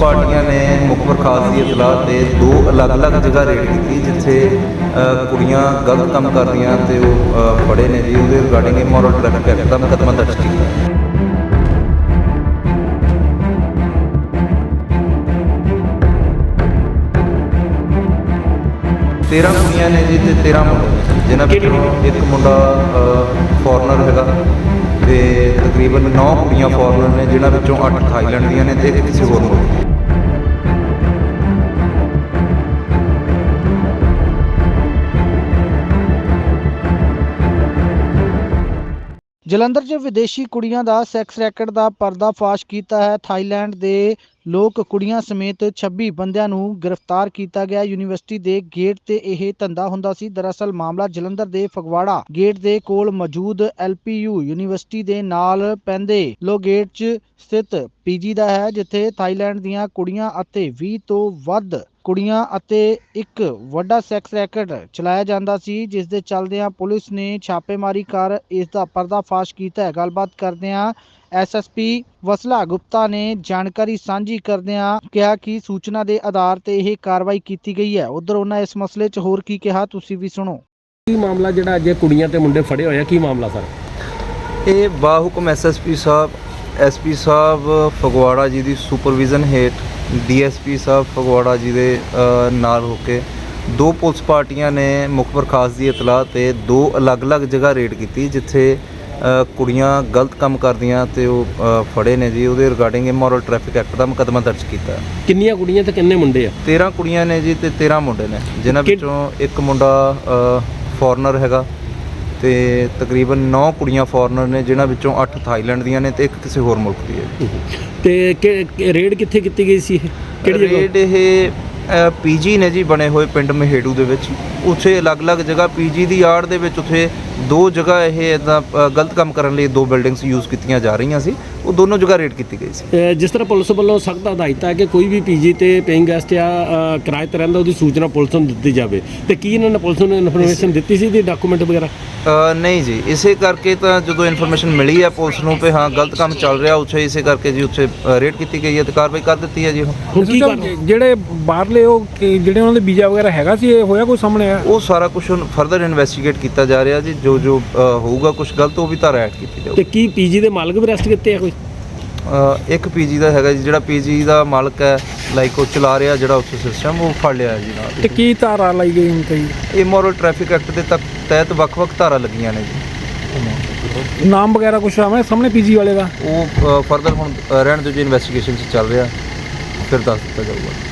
ਪਾਰਟੀਆਂ ਨੇ ਮੁਖਬਰ ਖਾਸ ਦੀ ਇਤਲਾਹ ਤੇ ਦੋ ਅਲੱਗ-ਅਲੱਗ ਜਗ੍ਹਾ ਰੇਡ ਕੀਤੀ ਜਿੱਥੇ ਕੁੜੀਆਂ ਗਲਤ ਕੰਮ ਕਰ ਰਹੀਆਂ ਤੇ ਉਹ ਫੜੇ ਨੇ ਜੀ। ਉਹਦੇ ਰਿਗਾਰਡਿੰਗ ਇਮੋਰਲ ਟ੍ਰੈਫਿਕ ਐਕਟ ਦਾ ਮੁਕੱਦਮਾ ਦਰਜ ਕੀਤਾ। 13 ਕੁੜੀਆਂ ਨੇ ਜੀ ਤੇ 13 ਮੁੰਡੇ ਜਿਨ੍ਹਾਂ ਵਿੱਚੋਂ ਇੱਕ ਮੁੰਡਾ ਫੋਰਨਰ ਹੈਗਾ ਤੇ ਤਕਰੀਬਨ 9 ਕੁੜੀਆਂ ਫੋਰਨਰ ਨੇ ਜਿਨ੍ਹਾਂ ਵਿੱਚੋਂ 8 ਥਾਈਲੈਂਡ ਦੀਆਂ ਨੇ ਤੇ ਇੱਕ ਕਿਸੇ ਹੋਰ ਮੁਲਕ ਜਲੰਧਰ 'ਚ ਵਿਦੇਸ਼ੀ ਕੁੜੀਆਂ ਦਾ ਸੈਕਸ ਰੈਕਟ ਦਾ ਪਰਦਾਫਾਸ਼ ਕੀਤਾ ਹੈ। ਥਾਈਲੈਂਡ ਦੇ ਲੋਕ ਕੁੜੀਆਂ ਸਮੇਤ 26 ਬੰਦਿਆਂ ਨੂੰ ਗ੍ਰਿਫਤਾਰ ਕੀਤਾ ਗਿਆ। ਯੂਨੀਵਰਸਿਟੀ ਦੇ ਗੇਟ ਤੇ ਇਹ ਧੰਦਾ ਹੁੰਦਾ ਸੀ। ਦਰਅਸਲ ਮਾਮਲਾ ਜਲੰਧਰ ਦੇ ਫਗਵਾੜਾ ਗੇਟ ਦੇ ਕੋਲ ਮੌਜੂਦ ਐਲਪੀਯੂ ਯੂਨੀਵਰਸਿਟੀ ਦੇ ਨਾਲ ਪੈਂਦੇ ਲੋ ਗੇਟ 'ਚ ਸਥਿਤ ਪੀਜੀ ਦਾ ਹੈ, ਜਿੱਥੇ ਥਾਈਲੈਂਡ ਦੀਆਂ ਕੁੜੀਆਂ ਅਤੇ 20 ਤੋਂ ਵੱਧ ਕੁੜੀਆਂ ਅਤੇ ਇੱਕ ਵੱਡਾ ਸੈਕਸ ਰੈਕਟ ਚਲਾਇਆ ਜਾਂਦਾ ਸੀ ਜਿਸ ਦੇ ਚੱਲਦਿਆਂ ਪੁਲਿਸ ਨੇ ਛਾਪੇਮਾਰੀ ਕਰ ਇਸ ਦਾ ਪਰਦਾਫਾਸ਼ ਕੀਤਾ ਹੈ। ਗੱਲਬਾਤ ਕਰਦਿਆਂ ਐਸਐਸਪੀ ਵਸਲਾ ਗੁਪਤਾ ਨੇ ਜਾਣਕਾਰੀ ਸਾਂਝੀ ਕਰਦਿਆਂ ਕਿਹਾ ਕਿ ਸੂਚਨਾ ਦੇ ਆਧਾਰ ਤੇ ਇਹ ਕਾਰਵਾਈ ਕੀਤੀ ਗਈ ਹੈ। ਉਧਰ ਉਹਨਾਂ ਇਸ ਮਸਲੇ 'ਚ ਹੋਰ ਕੀ ਕਿਹਾ ਤੁਸੀਂ ਵੀ ਸੁਣੋ। ਕੀ ਮਾਮਲਾ ਜਿਹੜਾ ਅੱਜ ਇਹ ਕੁੜੀਆਂ ਤੇ ਮੁੰਡੇ ਫੜੇ ਹੋਏ ਆ? ਕੀ ਮਾਮਲਾ ਸਰ? ਇਹ ਬਾਹੁਕਮ ਐਸਐਸਪੀ ਸਾਹਿਬ ਐਸਪੀ ਸਾਹਿਬ ਫਗਵਾੜਾ ਜੀ ਦੀ ਸੁਪਰਵਿਜ਼ਨ ਹੇਠ ਡੀਐਸਪੀ ਸਾਹਿਬ ਫਗਵਾੜਾ ਜੀ ਦੇ ਨਾਲ ਹੋ ਕੇ ਦੋ ਪੁਲਿਸ ਪਾਰਟੀਆਂ ਨੇ ਮੁਖਬਰ ਖਾਸ ਦੀ ਇਤਲਾਹ ਤੇ ਦੋ ਅਲੱਗ-ਅਲੱਗ ਜਗ੍ਹਾ ਰੇਡ ਕੀਤੀ ਜਿੱਥੇ ਕੁੜੀਆਂ ਗਲਤ ਕੰਮ ਕਰਦੀਆਂ ਤੇ ਉਹ ਫੜੇ ਨੇ ਜੀ। ਉਹਦੇ ਰਿਗਾਰਡਿੰਗ ਇਮੋਰਲ ਟ੍ਰੈਫਿਕ ਐਕਟ ਦਾ ਮੁਕੱਦਮਾ ਦਰਜ ਕੀਤਾ। ਕਿੰਨੀਆਂ ਕੁੜੀਆਂ ਤੇ ਕਿੰਨੇ ਮੁੰਡੇ ਆ? 13 ਕੁੜੀਆਂ ਨੇ ਜੀ ਤੇ 13 ਮੁੰਡੇ ਨੇ ਜਿਨ੍ਹਾਂ ਵਿੱਚੋਂ ਇੱਕ ਮੁੰਡਾ ਫੋਰਨਰ ਹੈਗਾ। ਤੇ ਤਕਰੀਬਨ 9 ਕੁੜੀਆਂ ਫੋਰਨਰ ਨੇ ਜਿਨ੍ਹਾਂ ਵਿੱਚੋਂ 8 ਥਾਈਲੈਂਡ ਦੀਆਂ ਨੇ ਤੇ ਇੱਕ ਕਿਸੇ ਹੋਰ ਮੁਲਕ ਦੀ ਹੈ ਤੇ ਰੇਡ ਕਿੱਥੇ ਕੀਤੀ ਗਈ ਸੀ ਇਹ? ਕਿਹੜੀ ਜਗ੍ਹਾ? ਰੇਡ ਇਹ ਪੀਜੀ ਨੇ ਜੀ ਬਣੇ ਹੋਏ ਪਿੰਡ ਮਹੇੜੂ ਦੇ ਵਿੱਚ। ਉੱਥੇ ਅਲੱਗ-ਅਲੱਗ ਜਗ੍ਹਾ ਪੀਜੀ ਦੀ ਆੜ ਦੇ ਵਿੱਚ ਉੱਥੇ ਦੋ ਜਗ੍ਹਾ ਇਹ ਇਦਾਂ ਗਲਤ ਕੰਮ ਕਰਨ ਲਈ ਦੋ ਬਿਲਡਿੰਗਸ ਯੂਜ਼ ਕੀਤੀਆਂ ਜਾ ਰਹੀਆਂ ਸੀ। ਉਹ ਦੋਨੋਂ ਜਗ੍ਹਾ ਰੇਡ ਕੀਤੀ ਗਈ ਸੀ। ਜਿਸ ਤਰ੍ਹਾਂ ਪੁਲਿਸ ਵੱਲੋਂ ਸਖਤ ਹਦਾਇਤ ਹੈ ਕਿ ਕੋਈ ਵੀ ਪੀਜੀ ਤੇ ਪੇਇੰਗ ਗੈਸਟ ਆ ਅਹ ਕਿਰਾਏ ਤੇ ਰਹਿੰਦਾ ਉਹਦੀ ਸੂਚਨਾ ਪੁਲਿਸ ਨੂੰ ਦਿੱਤੀ ਜਾਵੇ। ਤੇ ਕੀ ਇਹਨਾਂ ਨੇ ਪੁਲਿਸ ਨੂੰ ਇਨਫੋਰਮੇਸ਼ਨ ਦਿੱਤੀ ਸੀ ਦੀ ਡਾਕੂਮੈਂਟ ਵਗੈਰਾ? ਨਹੀਂ ਜੀ ਇਸੇ ਕਰਕੇ ਤਾਂ ਜਦੋਂ ਇਨਫੋਰਮੇਸ਼ਨ ਮਿਲੀ ਹੈ ਪੁਲਿਸ ਨੂੰ ਕਿ ਹਾਂ ਗਲਤ ਕੰਮ ਚੱਲ ਰਿਹਾ ਉੱਥੇ ਇਸੇ ਕਰਕੇ ਜੀ ਉੱਥੇ ਰੇਡ ਕੀਤੀ ਗਈ ਹੈ ਤੇ ਕਾਰਵਾਈ ਕਰ ਦਿੱਤੀ ਹੈ ਜੀ ਉਹ। ਹੁਣ ਕੀ ਜਿਹੜੇ ਬਾਹਰਲੇ ਉਹ ਕਿ ਜਿਹੜੇ ਉਹਨਾਂ ਦੇ ਵੀਜ਼ਾ ਵਗੈਰਾ ਹੈਗਾ ਸੀ ਇਹ ਹੋਇਆ ਕੋਈ ਸਾਹਮਣੇ ਆਇਆ? ਉਹ ਸਾਰਾ ਕੁਝ ਫਰਦਰ ਇਨਵੈਸਟੀਗੇਟ ਕੀਤਾ ਜਾ ਰਿਹਾ ਜੀ ਜੋ ਜੋ ਅ, ਹੋਊਗਾ ਕੁਝ ਗਲਤ ਉਹ ਵੀ ਧਾਰਾ ਐਡ ਕੀਤੀ ਤੇ ਜਾਊਗੀ ਕੀ ਪੀਜੀ ਦੇ ਮਾਲਕ ਵੀ ਅਰੈਸਟ ਕੀਤੇ ਆ ਕੋਈ? ਅ, ਇੱਕ ਪੀਜੀ ਦਾ ਹੈਗਾ ਜੀ ਜਿਹੜਾ ਪੀਜੀ ਦਾ ਮਾਲਕ ਹੈ ਲਾਈਕ ਉਹ ਚਲਾ ਰਿਹਾ ਜਿਹੜਾ ਉੱਥੇ ਸਿਸਟਮ ਉਹ ਫੜ ਲਿਆ ਜੀ ਨਾਲ। ਤੇ ਕੀ ਧਾਰਾ ਲਾਈ ਗਈ ਹੁਣ ਤੇ? ਇਮੋਰਲ ਟ੍ਰੈਫਿਕ ਐਕਟ ਦੇ ਤੱਕ ਤਹਿਤ ਵੱਖ-ਵੱਖ ਧਾਰਾ ਲੱਗੀਆਂ ਨੇ ਜੀ। ਨਾਮ ਵਗੈਰਾ ਕੁਝ ਆਵੇਂ ਸਾਹਮਣੇ ਪੀਜੀ ਵਾਲੇ ਦਾ? ਉਹ ਫਰਦਰ ਹੁਣ ਅ, ਰਹਿਣ ਦਿਓ ਜੀ ਇਨਵੈਸਟੀਗੇਸ਼ਨ ਚ ਚੱਲ ਰਿਹਾ। ਫਿਰ ਦੱਸ ਦਿੱਤਾ ਜਾਊਗਾ।